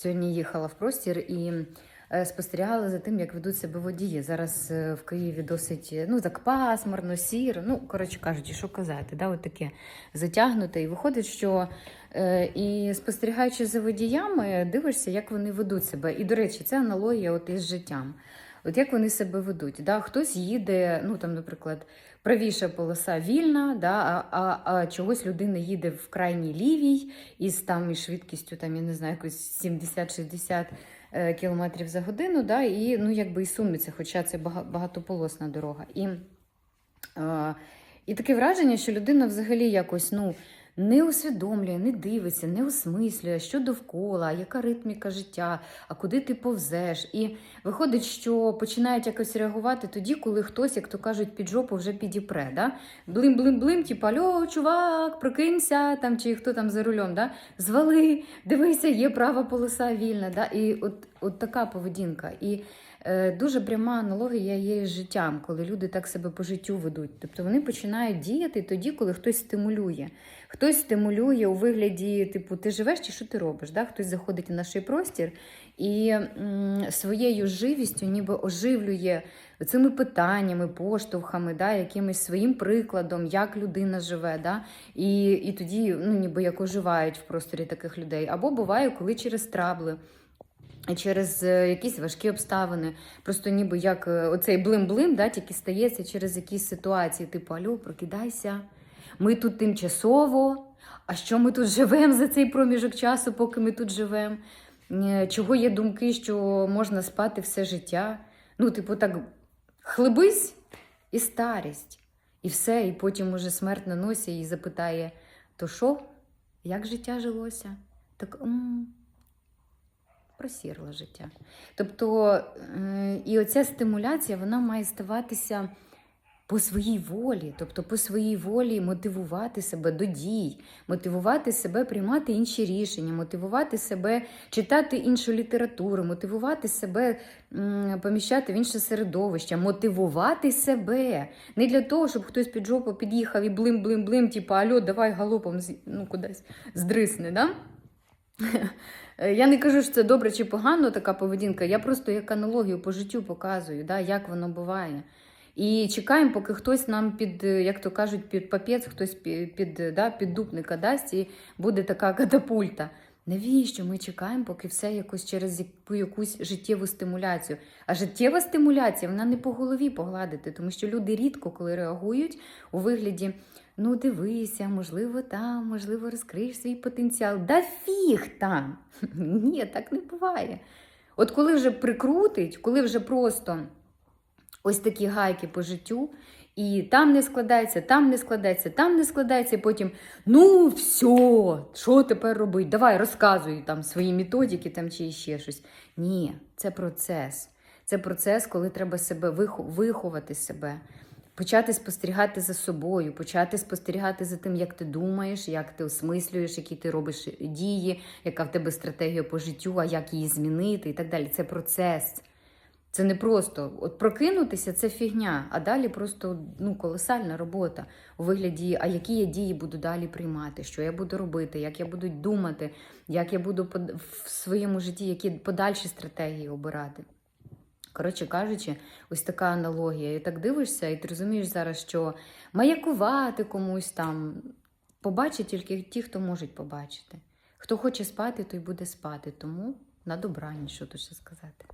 сьогодні їхала в простір і е, спостерігала за тим, як ведуть себе водії. Зараз е, в Києві досить е, ну, так пасмурно, сіро. Ну, коротше кажучи, що казати, да, от таке затягнуте. І виходить, що і спостерігаючи за водіями, дивишся, як вони ведуть себе. І, до речі, це аналогія от із життям. От як вони себе ведуть. Да? Хтось їде, ну там, наприклад, правіша полоса вільна, да? а, а, а чогось людина їде в крайній лівій із там із швидкістю, там, я не знаю, якось 70-60 е, кілометрів за годину, да? і ну, якби і сунеться, хоча це багатополосна дорога. І, е, і таке враження, що людина взагалі якось ну, не усвідомлює, не дивиться, не осмислює, що довкола, яка ритміка життя, а куди ти повзеш. І виходить, що починають якось реагувати тоді, коли хтось, як то кажуть, під жопу вже підіпре. Да? Блим-блим-блим, типу, альо, чувак, прокинься, там, чи хто там за рулем, да? звали, дивися, є права полоса вільна. Да? І от, от така поведінка. І е, дуже пряма аналогія є з життям, коли люди так себе по життю ведуть. Тобто вони починають діяти тоді, коли хтось стимулює. Хтось стимулює у вигляді, типу, ти живеш чи що ти робиш? Да? Хтось заходить в наш простір і м, своєю живістю ніби оживлює цими питаннями, поштовхами, да? якимось своїм прикладом, як людина живе. Да? І, і тоді ну, ніби як оживають в просторі таких людей. Або буває, коли через трабли. Через е, якісь важкі обставини, просто ніби як е, оцей блим-блим, да, тільки стається через якісь ситуації, типу Алло, прокидайся, ми тут тимчасово. А що ми тут живемо за цей проміжок часу, поки ми тут живемо? Чого є думки, що можна спати все життя? Ну, типу, так хлебись і старість. І все, і потім уже смерть на носі і запитає: то що? Як життя жилося? Так. м просірло життя. Тобто, е, і оця стимуляція вона має ставатися по своїй волі, тобто по своїй волі мотивувати себе до дій, мотивувати себе приймати інші рішення, мотивувати себе читати іншу літературу, мотивувати себе поміщати в інше середовище, мотивувати себе. Не для того, щоб хтось під жопу під'їхав і блим-блим-блим, типу, альо, давай галопом ну, кудись здрисне. Да? Е, Я не кажу, що це добре чи погано така поведінка. Я просто як аналогію по життю показую, да, як воно буває. І чекаємо, поки хтось нам під, е, як то кажуть, під папець, хтось під, під, е, да, піддупника дасть і буде така катапульта. Навіщо ми чекаємо, поки все якось через якусь життєву стимуляцію? А життєва стимуляція вона не по голові погладити, тому що люди рідко коли реагують у вигляді ну дивися, можливо, там, можливо, розкриєш свій потенціал. Да фіг там. Ні, так не буває. От коли вже прикрутить, коли вже просто ось такі гайки по життю, і там не складається, там не складається, там не складається, і потім ну все, що тепер робити? Давай розказуй там свої методики там чи ще щось. Ні, це процес. Це процес, коли треба себе вихо- виховати себе. Почати спостерігати за собою, почати спостерігати за тим, як ти думаєш, як ти осмислюєш, які ти робиш дії, яка в тебе стратегія по життю, а як її змінити і так далі. Це процес. Це не просто от прокинутися це фігня, а далі просто ну, колосальна робота у вигляді, а які я дії буду далі приймати, що я буду робити, як я буду думати, як я буду в своєму житті, які подальші стратегії обирати. Коротше кажучи, ось така аналогія. І так дивишся, і ти розумієш зараз, що маякувати комусь там побачить тільки ті, хто можуть побачити. Хто хоче спати, той буде спати. Тому на добраніч, що тут сказати.